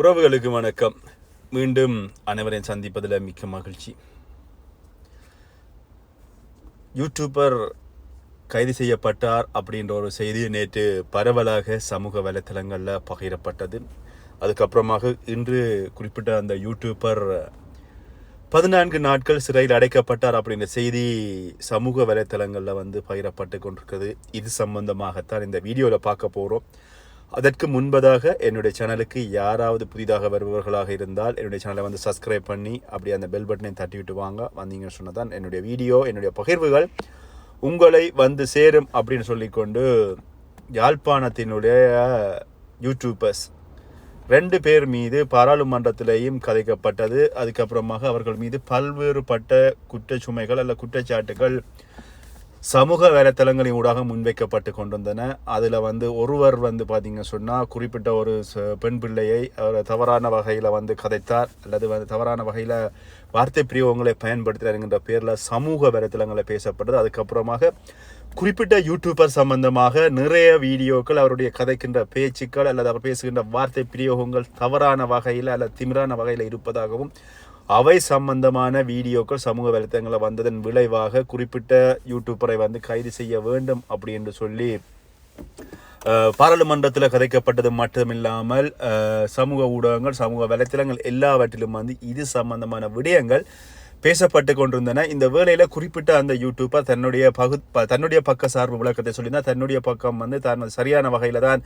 உறவுகளுக்கு வணக்கம். மீண்டும் அனைவரையும் சந்திப்பதில் மிக்க மகிழ்ச்சி. யூடியூபர் கைது செய்யப்பட்டார் அப்படின்ற ஒரு செய்தி நேற்று பரவலாக சமூக வலைத்தளங்களில் பகிரப்பட்டது. அதுக்கப்புறமாக இன்று குறிப்பிட்ட அந்த யூடியூபர் பதினான்கு நாட்கள் சிறையில் அடைக்கப்பட்டார் அப்படின்ற செய்தி சமூக வலைத்தளங்களில் வந்து பகிரப்பட்டு கொண்டிருக்கிறது. இது சம்பந்தமாகத்தான் இந்த வீடியோவில் பார்க்க போகிறோம் அதற்கு முன்பதாக என்னுடைய சேனலுக்கு யாராவது புதிதாக வருபவர்களாக இருந்தால் என்னுடைய சேனலை வந்து சப்ஸ்கிரைப் பண்ணி அப்படியே அந்த பெல் பட்டனை தட்டி விட்டு வாங்க. வந்தீங்கன்னு சொன்னதான் என்னுடைய வீடியோ என்னுடைய பகிர்வுகள். உங்களை வந்து சேரும் அப்படின்னு சொல்லிக்கொண்டு யாழ்ப்பாணத்தினுடைய யூடியூபர்ஸ் ரெண்டு பேர் மீது பாராளுமன்றத்திலேயும் கதைக்கப்பட்டது. அதுக்கப்புறமாக அவர்கள் மீது பல்வேறுபட்ட குற்றச்சுமைகள் அல்ல குற்றச்சாட்டுகள் சமூக வேலைத்தளங்களின் ஊடாக முன்வைக்கப்பட்டு கொண்டிருந்தன. அதில் வந்து ஒருவர் வந்து பார்த்தீங்க சொன்னால் குறிப்பிட்ட ஒரு ச- பெண் பிள்ளையை அவர் தவறான வகையில் வந்து கதைத்தார். அல்லது வந்து தவறான வகையில் வார்த்தை பிரியோகங்களை பயன்படுத்தினார் என்கின்ற பேரில் சமூக வேலைத்தளங்களை பேசப்பட்டது. அதுக்கப்புறமாக குறிப்பிட்ட யூடியூபர் சம்பந்தமாக நிறைய வீடியோக்கள் அவருடைய கதைக்கின்ற பேச்சுக்கள் அல்லது அவர் பேசுகின்ற வார்த்தை பிரயோகங்கள் தவறான வகையில் அல்லது திமிரான வகையில் இருப்பதாகவும் அவை சம்பந்தமான வீடியோக்கள் சமூக வலைத்தளங்களில் வந்ததன் விளைவாக குறிப்பிட்ட யூடியூப்பரை வந்து கைது செய்ய வேண்டும் அப்படி என்று சொல்லி பாராளுமன்றத்தில் கதைக்கப்பட்டது மட்டுமில்லாமல் சமூக ஊடகங்கள் சமூக வலைத்தளங்கள் எல்லாவற்றிலும் வந்து இது சம்பந்தமான விடயங்கள் பேசப்பட்டு கொண்டிருந்தன. இந்த வேளையில குறிப்பிட்ட அந்த யூடியூபர் தன்னுடைய பகு தன்னுடைய பக்க சார்பு விளக்கத்தை சொல்லியிருந்தார். தன்னுடைய பக்கம் வந்து தான் சரியான வகையில தான்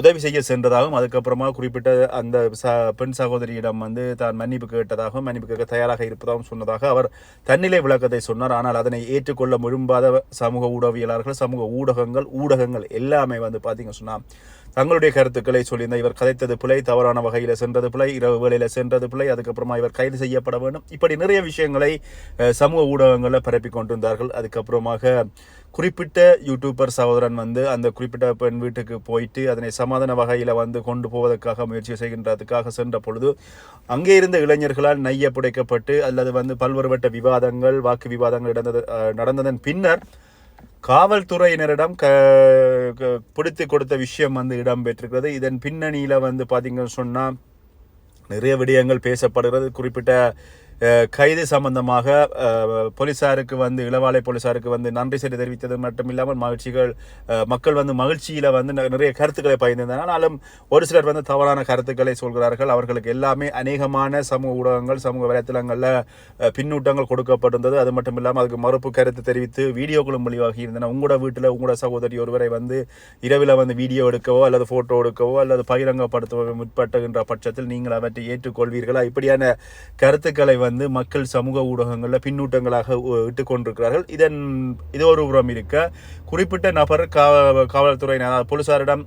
உதவி செய்ய சென்றதாகவும் அதுக்கப்புறமா குறிப்பிட்ட அந்த ச பெண் சகோதரியிடம் வந்து தான் மன்னிப்பு கேட்டதாகவும் மன்னிப்பு கேட்க தயாராக இருப்பதாகவும் சொன்னதாக அவர் தன்னிலை விளக்கத்தை சொன்னார். ஆனால் அதனை ஏற்றுக்கொள்ள விரும்பாத சமூக ஊடகவியலாளர்கள் சமூக ஊடகங்கள் ஊடகங்கள் எல்லாமே வந்து பார்த்தீங்க சொன்னா தங்களுடைய கருத்துக்களை சொல்லியிருந்த இவர் கதைத்தது பிழை தவறான வகையில் சென்றது பிழை இரவு வேலையில் சென்றது பிள்ளை அதுக்கப்புறமா இவர் கைது செய்யப்பட வேண்டும். இப்படி நிறைய விஷயங்களை சமூக ஊடகங்களில் பரப்பி கொண்டிருந்தார்கள். அதுக்கப்புறமாக குறிப்பிட்ட யூடியூபர் சகோதரன் வந்து அந்த குறிப்பிட்ட பெண் வீட்டுக்கு போயிட்டு அதனை சமாதான வகையில் வந்து கொண்டு போவதற்காக முயற்சி செய்கின்றதுக்காக சென்ற பொழுது அங்கே இருந்த இளைஞர்களால் நைய புடைக்கப்பட்டு அல்லது வந்து பல்வேறுபட்ட விவாதங்கள் வாக்கு விவாதங்கள் நடந்தது நடந்ததன் பின்னர் காவல்துறையினரிடம் க க- பிடித்து கொடுத்த விஷயம் வந்து இடம்பெற்றிருக்கிறது. இதன் பின்னணியில் வந்து பார்த்திங்கன்னு சொன்னால் நிறைய விடயங்கள் பேசப்படுகிறது. குறிப்பிட்ட கைது சம்பந்தமாக போலீஸாருக்கு போலீசாருக்கு வந்து இளவாலை போலீசாருக்கு வந்து நன்றி செய்தி தெரிவித்தது மட்டும் இல்லாமல் மகிழ்ச்சிகள் மக்கள் வந்து மகிழ்ச்சியில் வந்து ந- நிறைய கருத்துக்களை பகிர்ந்திருந்தனாலும் ஒரு சிலர் வந்து தவறான கருத்துக்களை சொல்கிறார்கள். அவர்களுக்கு எல்லாமே அநேகமான சமூக ஊடகங்கள் சமூக வலைத்தளங்களில் பின்னூட்டங்கள் கொடுக்கப்பட்டிருந்தது. அது மட்டும் இல்லாமல் அதுக்கு மறுப்பு கருத்து தெரிவித்து வீடியோக்களும் மொழிவாகி இருந்தன. உங்களோட வீட்டில் உங்களோட சகோதரி ஒருவரை வந்து இரவில் வந்து வீடியோ எடுக்கவோ அல்லது ஃபோட்டோ எடுக்கவோ அல்லது பகிரங்கப்படுத்தவோ முற்பட்டுகின்ற பட்சத்தில் நீங்கள் அவற்றை ஏற்றுக்கொள்வீர்களா? இப்படியான கருத்துக்களை வந்து மக்கள் சமூக ஊடகங்களில் பின்னூட்டங்களாக உ- கொண்டிருக்கிறார்கள் இதன் இது ஒரு புறம் இருக்க. குறிப்பிட்ட நபர் கா- காவல்துறையினர் போலீசாரிடம்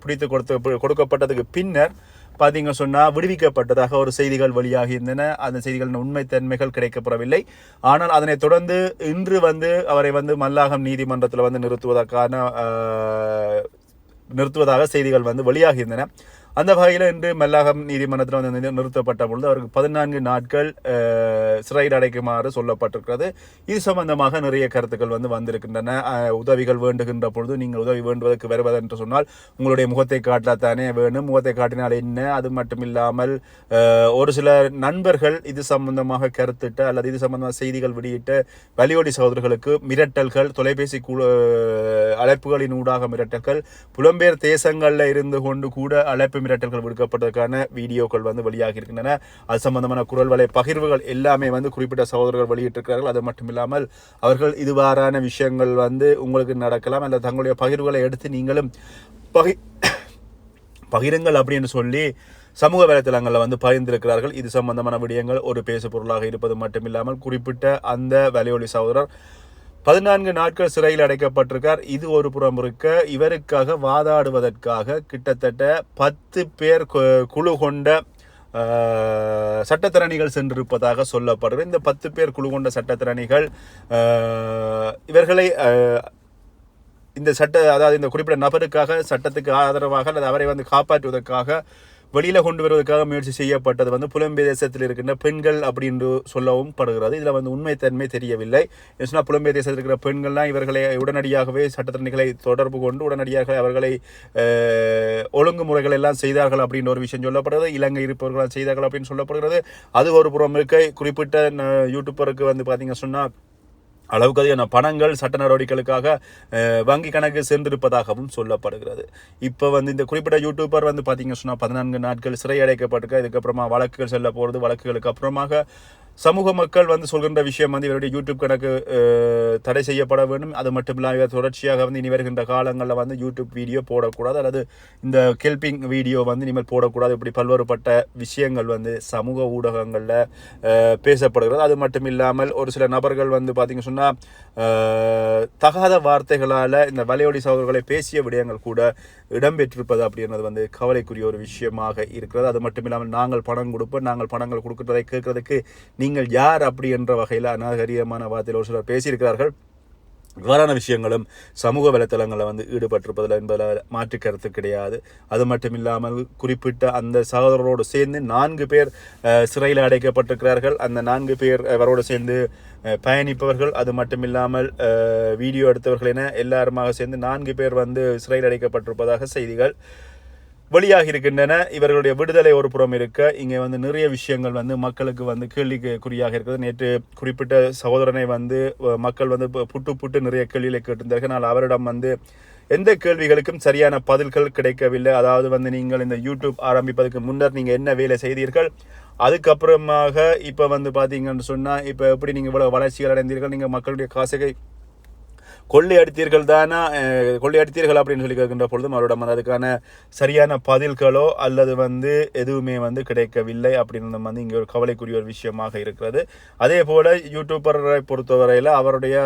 பிடித்து கொடுத்து கொடுக்கப்பட்டதுக்கு பின்னர் பார்த்தீங்க சொன்னால் விடுவிக்கப்பட்டதாக ஒரு செய்திகள் வெளியாகி இருந்தன அந்த செய்திகளின் உண்மைத்தன்மைகள் கிடைக்கப்படவில்லை ஆனால் அதனைத் தொடர்ந்து இன்று வந்து அவரை வந்து மல்லாகம் நீதிமன்றத்தில் வந்து நிறுத்துவதற்கான நிறுத்துவதாக செய்திகள் வந்து வெளியாகி இருந்தன அந்த வகையில் இன்று மல்லாகம் நீதிமன்றத்தில் வந்து நிறுத்தப்பட்ட பொழுது அவருக்கு பதினான்கு நாட்கள் சிறையில் அடைக்குமாறு சொல்லப்பட்டிருக்கிறது. இது சம்பந்தமாக நிறைய கருத்துக்கள் வந்து வந்திருக்கின்றன. உதவிகள் வேண்டுகின்ற பொழுது நீங்கள் உதவி வேண்டுவதற்கு வருவதென்று சொன்னால் உங்களுடைய முகத்தை காட்டத்தானே வேணும். முகத்தை காட்டினால் என்ன? அது மட்டும் இல்லாமல் ஒரு சில நண்பர்கள் இது சம்பந்தமாக கருத்திட்ட அல்லது இது சம்பந்தமாக செய்திகள் வெளியிட்ட வலியோடி சகோதரர்களுக்கு மிரட்டல்கள் தொலைபேசி அழைப்புகளின் ஊடாக மிரட்டல்கள் புலம்பெயர் தேசங்களில் இருந்து கொண்டு கூட அழைப்பு மிரட்டல்கள் விடுக்கப்பட்டதற்கான வீடியோக்கள் வந்து வெளியாகி இருக்கின்றன. அது சம்பந்தமான குரல் வலை பகிர்வுகள் எல்லாமே வந்து குறிப்பிட்ட சகோதரர்கள் வெளியிட்டிருக்கிறார்கள். அது மட்டும் இல்லாமல் அவர்கள் இதுவாறான விஷயங்கள் வந்து உங்களுக்கு நடக்கலாம். அல்லது தங்களுடைய பகிர்வுகளை எடுத்து நீங்களும் பகி பகிருங்கள் அப்படின்னு சொல்லி சமூக வலைத்தளங்களில் வந்து பகிர்ந்திருக்கிறார்கள். இது சம்பந்தமான விடயங்கள் ஒரு பேசு பொருளாக இருப்பது மட்டும் இல்லாமல் குறிப்பிட்ட அந்த வலையொலி சகோதரர் பதினான்கு நாட்கள் சிறையில் அடைக்கப்பட்டிருக்கார். இது ஒரு புறம் இருக்க இவருக்காக வாதாடுவதற்காக கிட்டத்தட்ட பத்து பேர் கு- குழு கொண்ட சட்டத்திறனிகள் சென்றிருப்பதாக சொல்லப்படுகிறது இந்த பத்து பேர் குழு கொண்ட சட்டத்திறனிகள் இவர்களை இந்த சட்ட அதாவது இந்த குறிப்பிட்ட நபருக்காக சட்டத்துக்கு ஆதரவாக அல்லது அவரை வந்து காப்பாற்றுவதற்காக வெளியில் கொண்டு வருவதற்காக முயற்சி செய்யப்பட்டது வந்து புலம்பெயர் தேசத்தில் இருக்கின்ற பெண்கள் அப்படின்னு சொல்லவும் படுகிறது. இதில் வந்து உண்மைத்தன்மை தெரியவில்லை. சொன்னால் சொன்னா புலம்பெயர் தேசத்தில் இருக்கிற பெண்கள்லாம் இவர்களை உடனடியாகவே சட்டத்திறனிகளை தொடர்பு கொண்டு உடனடியாக அவர்களை ஒழுங்குமுறைகள் எல்லாம் செய்தார்கள் அப்படின்ற ஒரு விஷயம் சொல்லப்படுகிறது. இலங்கை இருப்பவர்கள் செய்தார்கள் அப்படின்னு சொல்லப்படுகிறது. அது ஒரு புறம் இருக்க. குறிப்பிட்ட யூடியூப்பருக்கு வந்து பார்த்தீங்க சொன்னால் அளவுக்கு அதிகமான பணங்கள் சட்ட நடவடிக்கைகளுக்காக வங்கி கணக்கு சென்றிருப்பதாகவும் சொல்லப்படுகிறது. இப்போ வந்து இந்த குறிப்பிட்ட யூடியூபர் வந்து பார்த்தீங்கன்னா சொன்னால் பதினான்கு நாட்கள் சிறை அடைக்கப்பட்டிருக்க இதுக்கப்புறமா வழக்குகள் செல்ல போகிறது வழக்குகளுக்கு அப்புறமாக சமூக மக்கள் வந்து சொல்கின்ற விஷயம் வந்து இவருடைய யூடியூப் கணக்கு தடை செய்யப்பட வேண்டும். அது மட்டும் இல்லாமல் இவர் தொடர்ச்சியாக வந்து இனி வருகின்ற காலங்களில் வந்து யூடியூப் வீடியோ போடக்கூடாது. அல்லது இந்த கெல்பிங் வீடியோ வந்து இனிமேல் போடக்கூடாது. இப்படி பல்வேறுபட்ட விஷயங்கள் வந்து சமூக ஊடகங்களில் பேசப்படுகிறது. அது மட்டும் இல்லாமல் ஒரு சில நபர்கள் வந்து பார்த்திங்க சொன்னால் தகாத வார்த்தைகளால் இந்த வலையொலி சகோதரர்களை பேசிய விடயங்கள் கூட இடம்பெற்றிருப்பது அப்படின்றது வந்து கவலைக்குரிய ஒரு விஷயமாக இருக்கிறது. அது மட்டும் இல்லாமல் நாங்கள் பணம் கொடுப்போம். நாங்கள் பணங்கள் கொடுக்கிறதை கேட்கறதுக்கு நீங்கள் யார் அப்படி என்ற வகையில் அநாகரியமான வார்த்தையில் ஒரு சிலர் பேசியிருக்கிறார்கள். இவ்வாறான விஷயங்களும் சமூக வலைத்தளங்களில் வந்து ஈடுபட்டிருப்பதில் என்பதில் மாற்று கருத்து கிடையாது. அது மட்டும் இல்லாமல் குறிப்பிட்ட அந்த சகோதரரோடு சேர்ந்து நான்கு பேர் சிறையில் அடைக்கப்பட்டிருக்கிறார்கள். அந்த நான்கு பேர் அவரோடு சேர்ந்து பயணிப்பவர்கள். அது மட்டும் இல்லாமல் வீடியோ எடுத்தவர்கள் என எல்லாருமாக சேர்ந்து நான்கு பேர் வந்து சிறையில் அடைக்கப்பட்டிருப்பதாக செய்திகள். வெளியாகி இருக்கின்றன இவர்களுடைய விடுதலை ஒரு புறம் இருக்க இங்கே வந்து நிறைய விஷயங்கள் வந்து மக்களுக்கு வந்து கேள்விக்கு குறியாக இருக்கிறது. நேற்று குறிப்பிட்ட சகோதரனை வந்து மக்கள் வந்து பு- புட்டு புட்டு நிறைய கேள்விகளை கேட்டிருந்தார்கள். ஆனால் அவரிடம் வந்து எந்த கேள்விகளுக்கும் சரியான பதில்கள் கிடைக்கவில்லை. அதாவது வந்து நீங்கள் இந்த யூடியூப் ஆரம்பிப்பதற்கு முன்னர் நீங்கள் என்ன வேலை செய்தீர்கள்? அதுக்கப்புறமாக இப்போ வந்து பார்த்தீங்கன்னு சொன்னால் இப்போ எப்படி நீங்கள் இவ்வளோ வளர்ச்சிகள் அடைந்தீர்கள்? நீங்கள் மக்களுடைய காசுகை கொள்ளை அடித்தீர்கள் தானா கொள்ளை அடித்தீர்கள் அப்படின்னு சொல்லி கேட்கின்ற பொழுதும் அவரிடம் வந்து அதுக்கான சரியான பதில்களோ அல்லது வந்து எதுவுமே வந்து கிடைக்கவில்லை அப்படின்னு வந்து இங்கே ஒரு கவலைக்குரிய ஒரு விஷயமாக இருக்கிறது. அதே போல் யூடியூபரை பொறுத்தவரையில் அவருடைய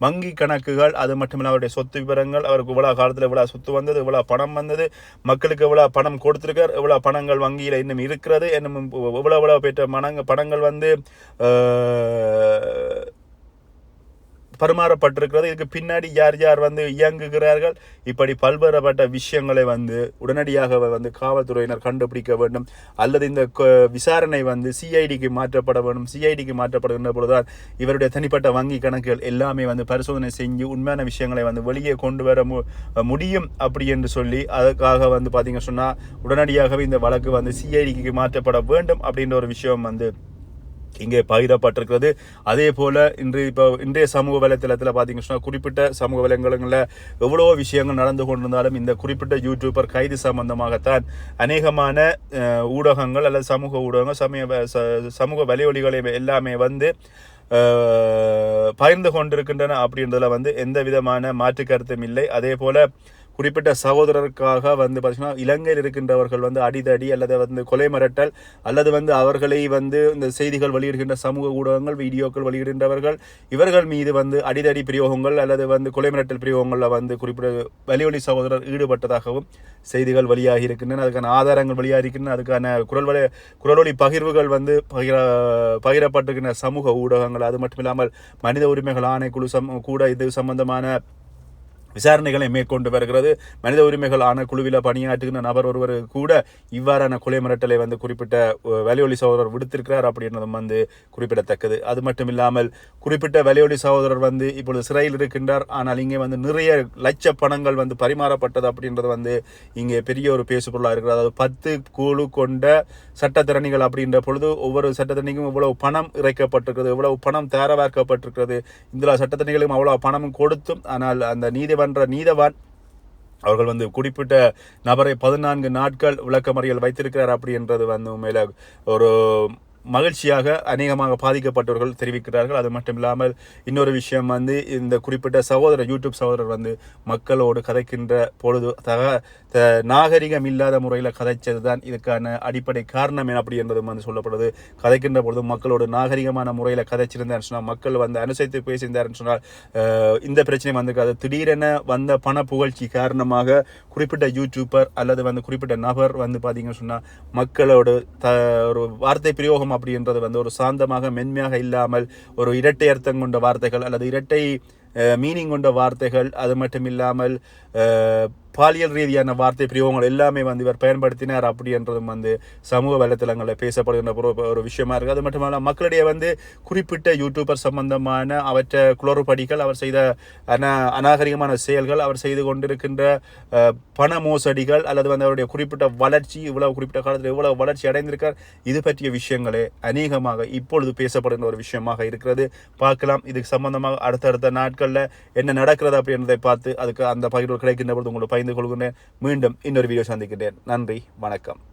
வங்கி கணக்குகள் அது மட்டுமில்ல அவருடைய சொத்து விவரங்கள் அவருக்கு இவ்வளோ காலத்தில் இவ்வளோ சொத்து வந்தது இவ்வளோ பணம் வந்தது மக்களுக்கு இவ்வளோ பணம் கொடுத்துருக்கார் இவ்வளோ பணங்கள் வங்கியில் இன்னும் இருக்கிறது இன்னும் இவ்வளோ இவ்வளோ பெற்ற மனங்க பணங்கள் வந்து பரிமாறப்பட்டிருக்கிறது. இதுக்கு பின்னாடி யார் யார் வந்து இயங்குகிறார்கள்? இப்படி பல்வேறுபட்ட விஷயங்களை வந்து உடனடியாக வந்து காவல்துறையினர் கண்டுபிடிக்க வேண்டும். அல்லது இந்த விசாரணை வந்து சிஐடிக்கு மாற்றப்பட வேண்டும். சிஐடிக்கு மாற்றப்படுகின்ற பொழுதுதான் இவருடைய தனிப்பட்ட வங்கி கணக்குகள் எல்லாமே வந்து பரிசோதனை செஞ்சு உண்மையான விஷயங்களை வந்து வெளியே கொண்டு வர மு- முடியும் அப்படி என்று சொல்லி அதுக்காக வந்து பார்த்தீங்க சொன்னால் உடனடியாகவே இந்த வழக்கு வந்து சிஐடிக்கு மாற்றப்பட வேண்டும் அப்படின்ற ஒரு விஷயம் வந்து இங்கே பகிரப்பட்டிருக்கிறது. அதே போல் இன்று இப்போ இன்றைய சமூக வலைத்தளத்தில் பார்த்தீங்கன்னு சொன்னால் குறிப்பிட்ட சமூக வலைங்களில் எவ்வளோ விஷயங்கள் நடந்து கொண்டிருந்தாலும் இந்த குறிப்பிட்ட யூடியூபர் கைது சம்பந்தமாகத்தான் அநேகமான ஊடகங்கள் அல்லது சமூக ஊடகங்கள் சமய சமூக வலையொலிகளை எல்லாமே வந்து பகிர்ந்து கொண்டிருக்கின்றன அப்படின்றதுல வந்து எந்த விதமான மாற்று கருத்தும் இல்லை. அதே போல் குறிப்பிட்ட சகோதரருக்காக வந்து பார்த்தீங்கன்னா இலங்கையில் இருக்கின்றவர்கள் வந்து அடிதடி அல்லது வந்து கொலை மிரட்டல் அல்லது வந்து அவர்களை வந்து இந்த செய்திகள் வெளியிடுகின்ற சமூக ஊடகங்கள் வீடியோக்கள் வெளியிடுகின்றவர்கள் இவர்கள் மீது வந்து அடிதடி பிரயோகங்கள் அல்லது வந்து கொலை மிரட்டல் பிரயோகங்களில் வந்து குறிப்பிட்ட வலியொலி சகோதரர் ஈடுபட்டதாகவும் செய்திகள் வெளியாகி இருக்கின்றன. அதுக்கான ஆதாரங்கள் வெளியாகி இருக்கின்றன. அதுக்கான குரல் வலை குரலொலி பகிர்வுகள் வந்து பகிர பகிரப்பட்டிருக்கின்ற சமூக ஊடகங்கள். அது மட்டும் இல்லாமல் மனித உரிமைகள் ஆணைக்குழு சம் கூட இது சம்பந்தமான விசாரணைகளை மேற்கொண்டு வருகிறது. மனித உரிமைகள் ஆன குழுவில் பணியாற்றுகின்ற நபர் ஒருவர் கூட இவ்வாறான கொலை மிரட்டலை வந்து குறிப்பிட்ட வலியொலி சகோதரர் விடுத்திருக்கிறார் அப்படின்றதும் வந்து குறிப்பிடத்தக்கது. அது மட்டும் இல்லாமல் குறிப்பிட்ட வலியொலி சகோதரர் வந்து இப்பொழுது சிறையில் இருக்கின்றார். ஆனால் இங்கே வந்து நிறைய லட்ச பணங்கள் வந்து பரிமாறப்பட்டது அப்படின்றது வந்து இங்கே பெரிய ஒரு பேசுபொருளாக இருக்கிறது. அதாவது பத்து குழு கொண்ட சட்டத்திறனிகள் அப்படின்ற பொழுது ஒவ்வொரு சட்டத்திறனிக்கும் இவ்வளவு பணம் இறைக்கப்பட்டிருக்கிறது இவ்வளவு பணம் தயாராக்கப்பட்டிருக்கிறது. இந்த சட்டத்திறனிகளுக்கும் அவ்வளோ பணம் கொடுத்தும் ஆனால் அந்த நீதி நீதிமன்ற நீதவான். அவர்கள் வந்து குறிப்பிட்ட நபரை பதினான்கு நாட்கள் விளக்கமறியல் வைத்திருக்கிறார் அப்படின்றது வந்து உண்மையில ஒரு மகிழ்ச்சியாக அநேகமாக பாதிக்கப்பட்டவர்கள் தெரிவிக்கிறார்கள். அது மட்டும் இல்லாமல் இன்னொரு விஷயம் வந்து இந்த குறிப்பிட்ட சகோதரர் யூடியூப் சகோதரர் வந்து மக்களோடு கதைக்கின்ற பொழுது தக த நாகரிகம் இல்லாத முறையில் கதைச்சது தான் இதுக்கான அடிப்படை காரணம் என்ன அப்படி என்பதும் வந்து சொல்லப்படுது. கதைக்கின்ற பொழுது மக்களோடு நாகரிகமான முறையில் கதைச்சிருந்தார் சொன்னால் மக்கள் வந்து அனுசரித்து பேசியிருந்தார் சொன்னால் இந்த பிரச்சனை வந்திருக்காது. திடீரென வந்த பண புகழ்ச்சி காரணமாக குறிப்பிட்ட யூடியூபர் அல்லது வந்து குறிப்பிட்ட நபர் வந்து பார்த்தீங்கன்னு சொன்னால் மக்களோடு த ஒரு வார்த்தை பிரயோகம் அப்படின்றது வந்து ஒரு சாந்தமாக மென்மையாக இல்லாமல் ஒரு இரட்டை அர்த்தம் கொண்ட வார்த்தைகள் அல்லது இரட்டை மீனிங் கொண்ட வார்த்தைகள் அது மட்டும் இல்லாமல் பாலியல் ரீதியான வார்த்தை பிரயோகங்கள் எல்லாமே வந்து இவர் பயன்படுத்தினார் அப்படின்றதும் வந்து சமூக வலைத்தளங்களில் பேசப்படுகின்ற ஒரு விஷயமா இருக்குது அது மட்டும் இல்லாமல் மக்களிடையே வந்து குறிப்பிட்ட யூடியூபர் சம்பந்தமான அவற்றை குளறுபடிகள் அவர் செய்த அனா அநாகரிகமான செயல்கள் அவர் செய்து கொண்டிருக்கின்ற பண மோசடிகள் அல்லது வந்து அவருடைய குறிப்பிட்ட வளர்ச்சி இவ்வளவு குறிப்பிட்ட காலத்தில் இவ்வளவு வளர்ச்சி அடைந்திருக்கார் இது பற்றிய விஷயங்களே அநேகமாக இப்பொழுது பேசப்படுகின்ற ஒரு விஷயமாக இருக்கிறது. பார்க்கலாம் இதுக்கு சம்பந்தமாக அடுத்தடுத்த நாட்களில் என்ன நடக்கிறது அப்படின்றதை பார்த்து அதுக்கு அந்த பகிர்வு கிடைக்கின்ற பொழுது உங்களுக்கு பகிர்ந்து கொள்கிறேன். மீண்டும் இன்னொரு வீடியோ சந்திக்கிறேன். நன்றி வணக்கம்.